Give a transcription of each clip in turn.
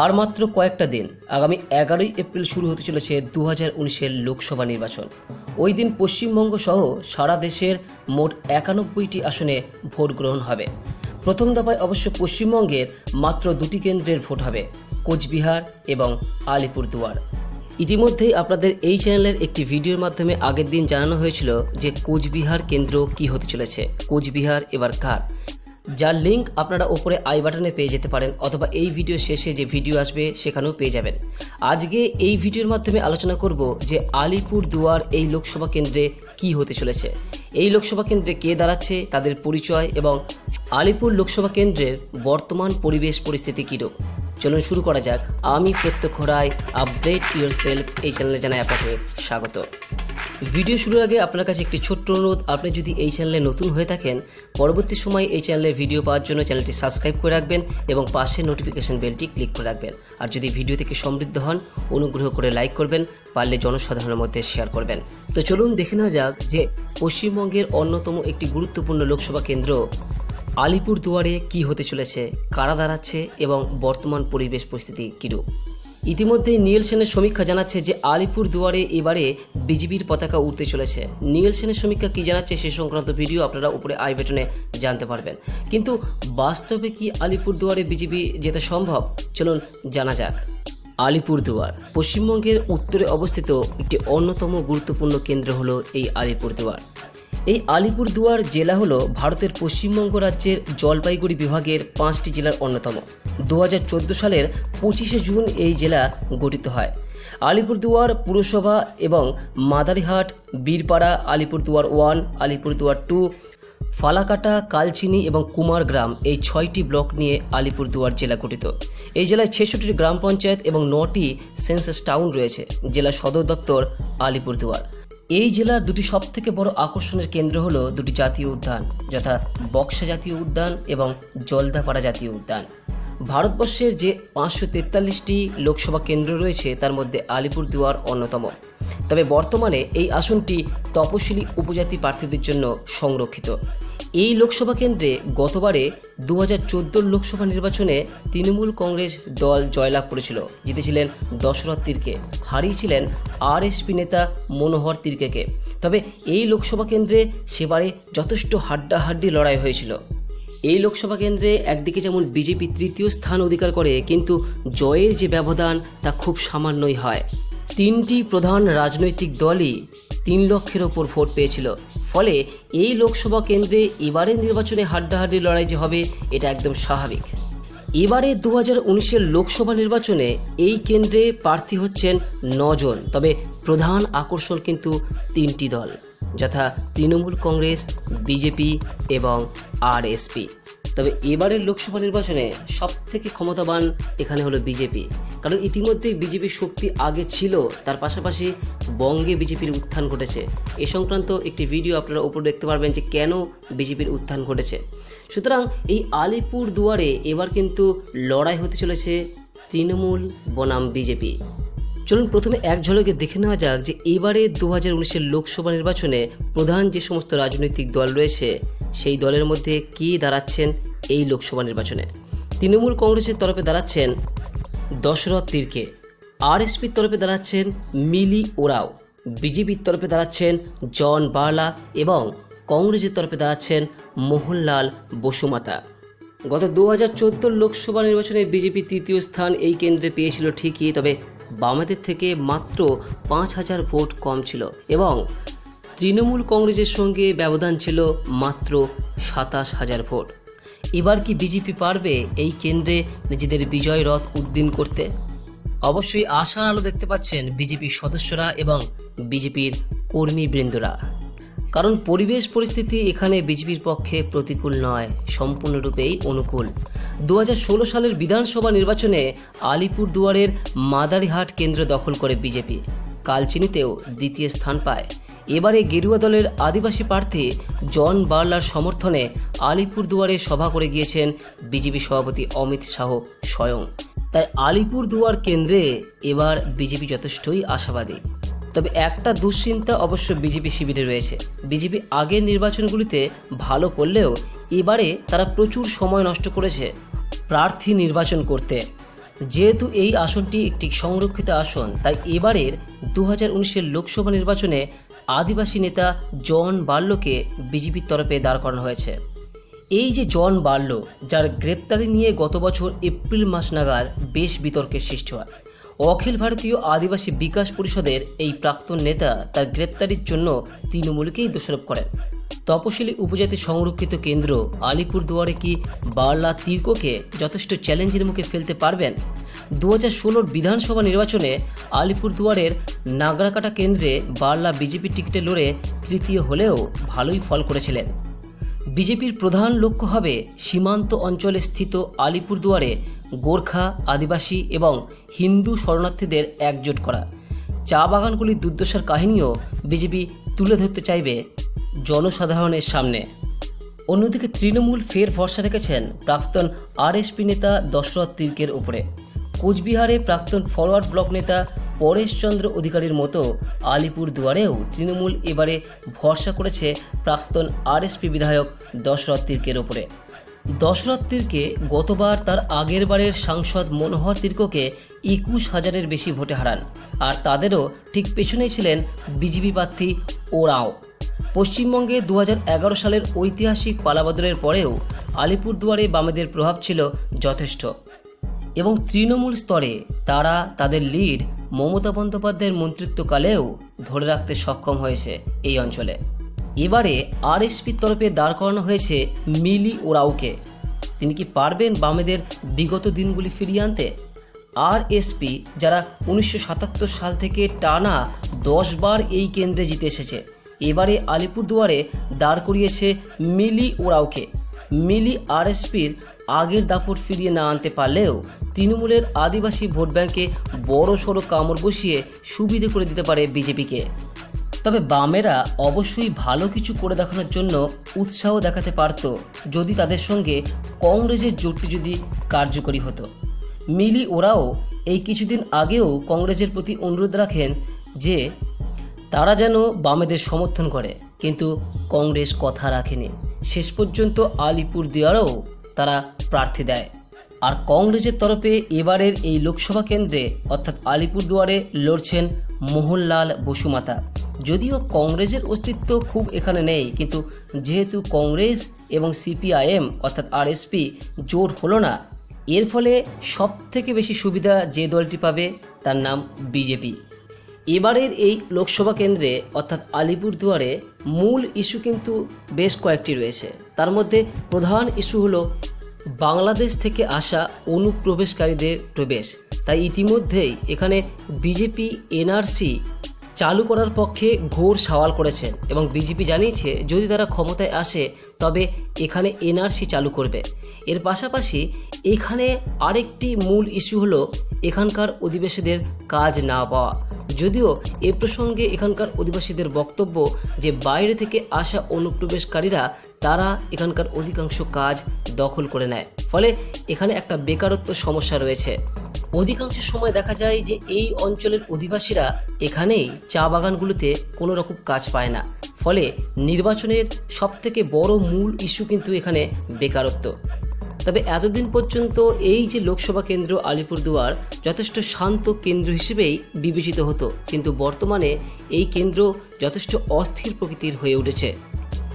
আর মাত্র কয়েকটা দিন, আগামী এগারোই এপ্রিল শুরু হতে চলেছে দু হাজার উনিশের লোকসভা নির্বাচন। ওই দিন পশ্চিমবঙ্গ সহ সারা দেশের মোট একানব্বইটি আসনে ভোট গ্রহণ হবে। প্রথম দফায় অবশ্য পশ্চিমবঙ্গের মাত্র দুটি কেন্দ্রের ভোট হবে, কোচবিহার এবং আলিপুরদুয়ার। ইতিমধ্যেই আপনাদের এই চ্যানেলের একটি ভিডিওর মাধ্যমে আগের দিন জানানো হয়েছিল যে কোচবিহার কেন্দ্র কি হতে চলেছে, কোচবিহার এবার কার? যার লিঙ্ক আপনারা ওপরে আই বাটনে পেয়ে যেতে পারেন অথবা এই ভিডিও শেষে যে ভিডিও আসবে সেখানেও পেয়ে যাবেন। আজকে এই ভিডিওর মাধ্যমে আলোচনা করব যে আলিপুর দুয়ার এই লোকসভা কেন্দ্রে কি হতে চলেছে। এই লোকসভা কেন্দ্রে কে দাঁড়াচ্ছে, তাদের পরিচয় এবং আলিপুর লোকসভা কেন্দ্রের বর্তমান পরিবেশ পরিস্থিতি কীরূপ। চলুন শুরু করা যাক। আমি প্রত্যক্ষ রায় আপডেট ইউর সেলফ এই চ্যানেলে জানাই আপনাকে স্বাগত। ভিডিও শুরুর আগে আপনার কাছে একটি ছোট্ট অনুরোধ, আপনি যদি এই চ্যানেলে নতুন হয়ে থাকেন, পরবর্তী সময় এই চ্যানেলে ভিডিও পাওয়ার জন্য চ্যানেলটি সাবস্ক্রাইব করে রাখবেন এবং পাশে নোটিফিকেশন বেলটি ক্লিক করে রাখবেন। আর যদি ভিডিও থেকে সমৃদ্ধ হন, অনুগ্রহ করে লাইক করবেন, পারলে জনসাধারণের মধ্যে শেয়ার করবেন। তো চলুন দেখে নেওয়া যাক যে পশ্চিমবঙ্গের অন্যতম একটি গুরুত্বপূর্ণ লোকসভা কেন্দ্র আলিপুর দুয়ারে কি হতে চলেছে, কারা দাঁড়াচ্ছে এবং বর্তমান পরিবেশ পরিস্থিতি কীরূপ? ইতিমধ্যেই নীল সেনের সমীক্ষা জানাচ্ছে যে আলিপুর দুয়ারে এবারে বিজেপির পতাকা উঠতে চলেছে। নীল সেনের সমীক্ষা কী জানাচ্ছে সে সংক্রান্ত ভিডিও আপনারা উপরে আই বাটনে জানতে পারবেন। কিন্তু বাস্তবে কি আলিপুর দুয়ারে বিজেপি যেতে সম্ভব? চলুন জানা যাক। আলিপুরদুয়ার পশ্চিমবঙ্গের উত্তরে অবস্থিত একটি অন্যতম গুরুত্বপূর্ণ কেন্দ্র হলো এই আলিপুরদুয়ার। এই আলিপুরদুয়ার জেলা হলো ভারতের পশ্চিমবঙ্গ রাজ্যের জলপাইগুড়ি বিভাগের পাঁচটি জেলার অন্যতম। দু হাজার চোদ্দ সালের পঁচিশে জুন এই জেলা গঠিত হয়। আলিপুরদুয়ার পুরসভা এবং মাদারিহাট, বীরপাড়া, আলিপুরদুয়ার ওয়ান, আলিপুরদুয়ার টু, ফালাকাটা, কালচিনি এবং কুমারগ্রাম এই ছয়টি ব্লক নিয়ে আলিপুরদুয়ার জেলা গঠিত। এই জেলায় ছেষট্টিটি গ্রাম পঞ্চায়েত এবং নটি সেন্সাস টাউন রয়েছে। জেলা সদর দপ্তর আলিপুরদুয়ার। এই জেলার দুটি সবথেকে বড় আকর্ষণের কেন্দ্র হল দুটি জাতীয় উদ্যান, যথা বক্সা জাতীয় উদ্যান এবং জলদাপাড়া জাতীয় উদ্যান। ভারতবর্ষের যে পাঁচশো তেতাল্লিশটি লোকসভা কেন্দ্র রয়েছে, তার মধ্যে আলিপুরদুয়ার অন্যতম। তবে বর্তমানে এই আসনটি তপশিলি উপজাতি প্রার্থীদের জন্য সংরক্ষিত। এই লোকসভা কেন্দ্রে গতবারে দু হাজার লোকসভা নির্বাচনে তৃণমূল কংগ্রেস দল জয়লাভ করেছিল। জিতেছিলেন দশরথ তির্কে। হারিয়েছিলেন আরএসপি নেতা মনোহর তির্কেকে। তবে এই লোকসভা কেন্দ্রে সেবারে যথেষ্ট হাড্ডাহাড্ডি লড়াই হয়েছিল। এই লোকসভা কেন্দ্রে একদিকে যেমন বিজেপি তৃতীয় স্থান অধিকার করে, কিন্তু জয়ের যে ব্যবধান তা খুব সামান্যই হয়। তিনটি প্রধান রাজনৈতিক দলই তিন লক্ষের ওপর ভোট পেয়েছিল। ফলে এই লোকসভা কেন্দ্রে এবারের নির্বাচনে হাড্ডাহাড্ডি লড়াই যে হবে, এটা একদম স্বাভাবিক। এবারে দু হাজার লোকসভা নির্বাচনে এই কেন্দ্রে প্রার্থী হচ্ছেন নজন, তবে প্রধান আকর্ষণ কিন্তু তিনটি দল, যথা তৃণমূল কংগ্রেস, বিজেপি এবং আরএসপি তবে এবারের লোকসভা নির্বাচনে সবথেকে ক্ষমতাবান এখানে হলো বিজেপি। কারণ ইতিমধ্যেই বিজেপির শক্তি আগে ছিল, তার পাশাপাশি বঙ্গে বিজেপির উত্থান ঘটেছে। এ সংক্রান্ত একটি ভিডিও আপনারা উপর দেখতে পারবেন যে কেন বিজেপির উত্থান ঘটেছে। সুতরাং এই আলিপুর দুয়ারে এবার কিন্তু লড়াই হতে চলেছে তৃণমূল বনাম বিজেপি। চলুন প্রথমে এক ঝলকে দেখে নেওয়া যাক যে এবারে দু হাজার উনিশের লোকসভা নির্বাচনে প্রধান যে সমস্ত রাজনৈতিক দল রয়েছে, সেই দলের মধ্যে কে দাঁড়াচ্ছেন এই লোকসভা নির্বাচনে? তৃণমূল কংগ্রেসের তরফে দাঁড়াচ্ছেন দশরথ তির্কে। আরএসপির তরফে দাঁড়াচ্ছেন মিলি ওরাও। বিজেপির তরফে দাঁড়াচ্ছেন জন বার্লা এবং কংগ্রেসের তরফে দাঁড়াচ্ছেন মোহনলাল বসুমাতা। গত দু হাজার লোকসভা নির্বাচনে বিজেপি তৃতীয় স্থান এই কেন্দ্রে পেয়েছিল ঠিকই, তবে বামেদের থেকে মাত্র পাঁচ হাজার ভোট কম ছিল এবং তৃণমূল কংগ্রেসের সঙ্গে ব্যবধান ছিল মাত্র সাতাশ হাজার ভোট। এবার কি বিজেপি পারবে এই কেন্দ্রে নিজেদের বিজয় রথ উদ্দিন করতে? অবশ্যই আশার আলো দেখতে পাচ্ছেন বিজেপির সদস্যরা এবং বিজেপির কর্মীবৃন্দরা কারণ পরিবেশ পরিস্থিতি এখানে বিজেপির পক্ষে প্রতিকূল নয়, সম্পূর্ণরূপেই অনুকূল। দু হাজার ষোলো সালের বিধানসভা নির্বাচনে আলিপুর দুয়ারের মাদারিহাট কেন্দ্র দখল করে বিজেপি কালচিনিতেও দ্বিতীয় স্থান পায়। এবারে গেরুয়া দলের আদিবাসী প্রার্থী জন বার্লার সমর্থনে আলিপুর দুয়ারে সভা করে গিয়েছেন বিজেপি সভাপতি অমিত শাহ স্বয়ং। তাই আলিপুর দুয়ার কেন্দ্রে এবার বিজেপি যথেষ্টই আশাবাদী। তবে একটা দুশ্চিন্তা অবশ্য বিজেপি শিবিরে রয়েছে। বিজেপি আগের নির্বাচনগুলিতে ভালো করলেও এবারে তারা প্রচুর সময় নষ্ট করেছে প্রার্থী নির্বাচন করতে। যেহেতু এই আসনটি একটি সংরক্ষিত আসন, তাই এবারের দু হাজার লোকসভা নির্বাচনে আদিবাসী নেতা জন বার্লোকে বিজেপির তরফে দাঁড় করানো হয়েছে। এই যে জন বার্লো যার গ্রেপ্তারি নিয়ে গত বছর এপ্রিল মাস নাগাদ বেশ বিতর্কের সৃষ্টি হয়। অখিল ভারতীয় আদিবাসী বিকাশ পরিষদের এই প্রাক্তন নেতা তার গ্রেপ্তারির জন্য তৃণমূলকেই দোষারোপ করেন। তপশিলি উপজাতি সংরক্ষিত কেন্দ্র আলিপুরদুয়ারে কি বার্লা তীর্ককে যথেষ্ট চ্যালেঞ্জের মুখে ফেলতে পারবেন? দু হাজার ষোলোর বিধানসভা নির্বাচনে আলিপুরদুয়ারের নাগরাকাটা কেন্দ্রে বার্লা বিজেপি টিকিটে লড়ে তৃতীয় হলেও ভালোই ফল করেছিলেন। বিজেপির প্রধান লক্ষ্য হবে সীমান্ত অঞ্চলে স্থিত আলিপুরদুয়ারে গোর্খা, আদিবাসী এবং হিন্দু শরণার্থীদের একজোট করা। চা বাগানগুলির দুর্দশার কাহিনীও বিজেপি তুলে ধরতে চাইবে জনসাধারণের সামনে। অন্যদিকে তৃণমূল ফের ভরসা রেখেছেন প্রাক্তন আরএসপি নেতা দশরথ তির্কের উপরে। কোচবিহারে প্রাক্তন ফরওয়ার্ড ব্লক নেতা পরেশচন্দ্র অধিকারীর মতো আলিপুর দুয়ারেও তৃণমূল এবারে ভরসা করেছে প্রাক্তন আরএসপি বিধায়ক দশরথ তির্কের ওপরে দশরথ তির্কে গতবার তার আগের বারের সাংসদ মনোহর তির্ককে একুশ হাজারের বেশি ভোটে হারান। আর তাদেরও ঠিক পেছনেই ছিলেন বিজেপি প্রার্থী ওরাও। পশ্চিমবঙ্গে দু হাজার এগারো সালের ঐতিহাসিক পালাবদলের পরেও আলিপুরদুয়ারে বামেদের প্রভাব ছিল যথেষ্ট এবং তৃণমূল স্তরে তারা তাদের লিড মমতা বন্দ্যোপাধ্যায়ের মন্ত্রিত্বকালেও ধরে রাখতে সক্ষম হয়েছে এই অঞ্চলে। এবারে আরএসপির তরফে দাঁড় করানো হয়েছে মিলি ওরাউকে। তিনি কি পারবেন বামেদের বিগত দিনগুলি ফিরিয়ে আনতে? আরএসপি যারা উনিশশো সাতাত্তর সাল থেকে টানা দশ বার এই কেন্দ্রে জিতে এসেছে এবারে আলিপুরদুয়ারে দাঁড় করিয়েছে মিলি ওরাওকে। মিলি আরএসপির আগের দাপট ফিরিয়ে না আনতে পারলেও তৃণমূলের আদিবাসী ভোট ব্যাংকে বড় সড়ো কামড় বসিয়ে সুবিধে করে দিতে পারে বিজেপিকে। তবে বামেরা অবশ্যই ভালো কিছু করে দেখানোর জন্য উৎসাহ দেখাতে পারত যদি তাদের সঙ্গে কংগ্রেসের জোটটি যদি কার্যকরী হতো। মিলি ওরাও এই কিছুদিন আগেও কংগ্রেসের প্রতি অনুরোধ রাখেন যে তারা যেন বামেদের সমর্থন করে। কিন্তু কংগ্রেস কথা রাখেনি। শেষ পর্যন্ত আলিপুর দেওয়ারও তারা প্রার্থী দেয়। আর কংগ্রেসের তরফে এবারের এই লোকসভা কেন্দ্রে, অর্থাৎ আলিপুরদুয়ারে লড়ছেন মোহনলাল বসুমাতা। যদিও কংগ্রেসের অস্তিত্ব খুব এখানে নেই, কিন্তু যেহেতু কংগ্রেস এবং সিপিআইএম, অর্থাৎ আরএসপি, জোট হলো না, এর ফলে সব থেকে বেশি সুবিধা যে দলটি পাবে তার নাম বিজেপি। এবারের এই লোকসভা কেন্দ্রে, অর্থাৎ আলিপুরদুয়ারে, মূল ইস্যু কিন্তু বেশ কয়েকটি রয়েছে। তার মধ্যে প্রধান ইস্যু হলো বাংলাদেশ থেকে আসা অনুপ্রবেশকারীদের প্রবেশ। তাই ইতিমধ্যেই এখানে বিজেপি, এনআরসি চালু করার পক্ষে ঘোর সওয়াল করেছেন এবং বিজেপি জানিয়েছে, যদি তারা ক্ষমতায় আসে, তবে এখানে এনআরসি চালু করবে। এর পাশাপাশি এখানে আরেকটি মূল ইস্যু হলো এখানকার অধিবাসীদের কাজ না পাওয়া। যদিও এ প্রসঙ্গে এখানকার অধিবাসীদের বক্তব্য যে, বাইরে থেকে আসা অনুপ্রবেশকারীরা, তারা এখানকার অধিকাংশ কাজ দখল করে নেয়। ফলে এখানে একটা বেকারত্ব সমস্যা রয়েছে। অধিকাংশ সময় দেখা যায় যে এই অঞ্চলের অধিবাসীরা এখানেই চা বাগানগুলোতে কোনো রকম কাজ পায় না। ফলে নির্বাচনের সবথেকে বড় মূল ইস্যু কিন্তু এখানে বেকারত্ব। তবে এতদিন পর্যন্ত এই যে লোকসভা কেন্দ্র আলিপুরদুয়ার যথেষ্ট শান্ত কেন্দ্র হিসেবেই বিবেচিত হতো। কিন্তু বর্তমানে এই কেন্দ্র যথেষ্ট অস্থির প্রকৃতির হয়ে উঠেছে।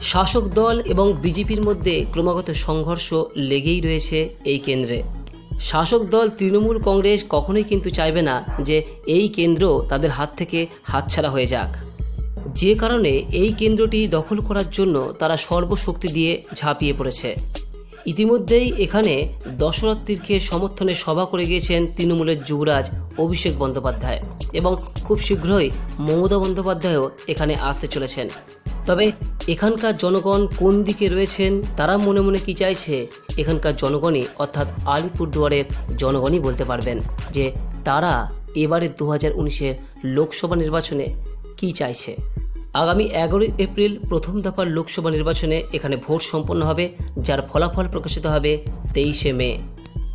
শাসক দল এবং বিজেপির মধ্যে ক্রমাগত সংঘর্ষ লেগেই রয়েছে এই কেন্দ্রে। শাসক দল তৃণমূল কংগ্রেস কখনোই কিন্তু চাইবে না যে এই কেন্দ্র তাদের হাত থেকে হাতছাড়া হয়ে যাক। যে কারণে এই কেন্দ্রটি দখল করার জন্য তারা সর্বশক্তি দিয়ে ঝাঁপিয়ে পড়েছে। ইতিমধ্যেই এখানে দশরথ তীর্থের সমর্থনে সভা করে গিয়েছেন তৃণমূলের যুবরাজ অভিষেক বন্দ্যোপাধ্যায় এবং খুব শীঘ্রই মমতা বন্দ্যোপাধ্যায়ও এখানে আসতে চলেছেন। তবে এখানকার জনগণ কোন দিকে রয়েছেন তারা মনে মনে কি চাইছে, এখানকার জনগণই অর্থাৎ আলিপুরদুয়ারের জনগণই বলতে পারবেন যে তারা এবারে দু হাজার উনিশের লোকসভা নির্বাচনে কি চাইছে। আগামী এগারোই এপ্রিল প্রথম দফার লোকসভা নির্বাচনে এখানে ভোট সম্পন্ন হবে, যার ফলাফল প্রকাশিত হবে তেইশে মে।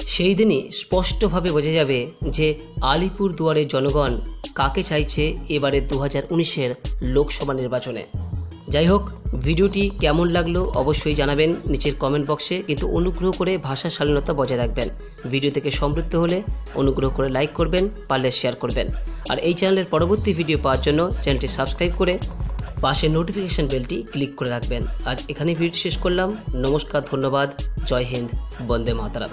সেই দিনই স্পষ্টভাবে বোঝা যাবে যে আলিপুর দুয়ারের জনগণ কাকে চাইছে এবারে দু হাজার উনিশের লোকসভা নির্বাচনে। যাই হোক ভিডিওটি কেমন লাগল অবশ্যই জানাবেন নিচের কমেন্ট বক্সে কিন্তু অনুগ্রহ করে ভাষা শালীনতা বজায় রাখবেন। ভিডিও থেকে সমৃদ্ধ হলে অনুগ্রহ করে লাইক করবেন, পারলে শেয়ার করবেন। আর এই চ্যানেলের পরবর্তী ভিডিও পাওয়ার জন্য চ্যানেলটি সাবস্ক্রাইব করে পাশের নোটিফিকেশন বেলটি ক্লিক করে রাখবেন। আজ এখানেই ভিডিও শেষ করলাম। নমস্কার, ধন্যবাদ। জয় হিন্দ। বন্দে মাতারাম।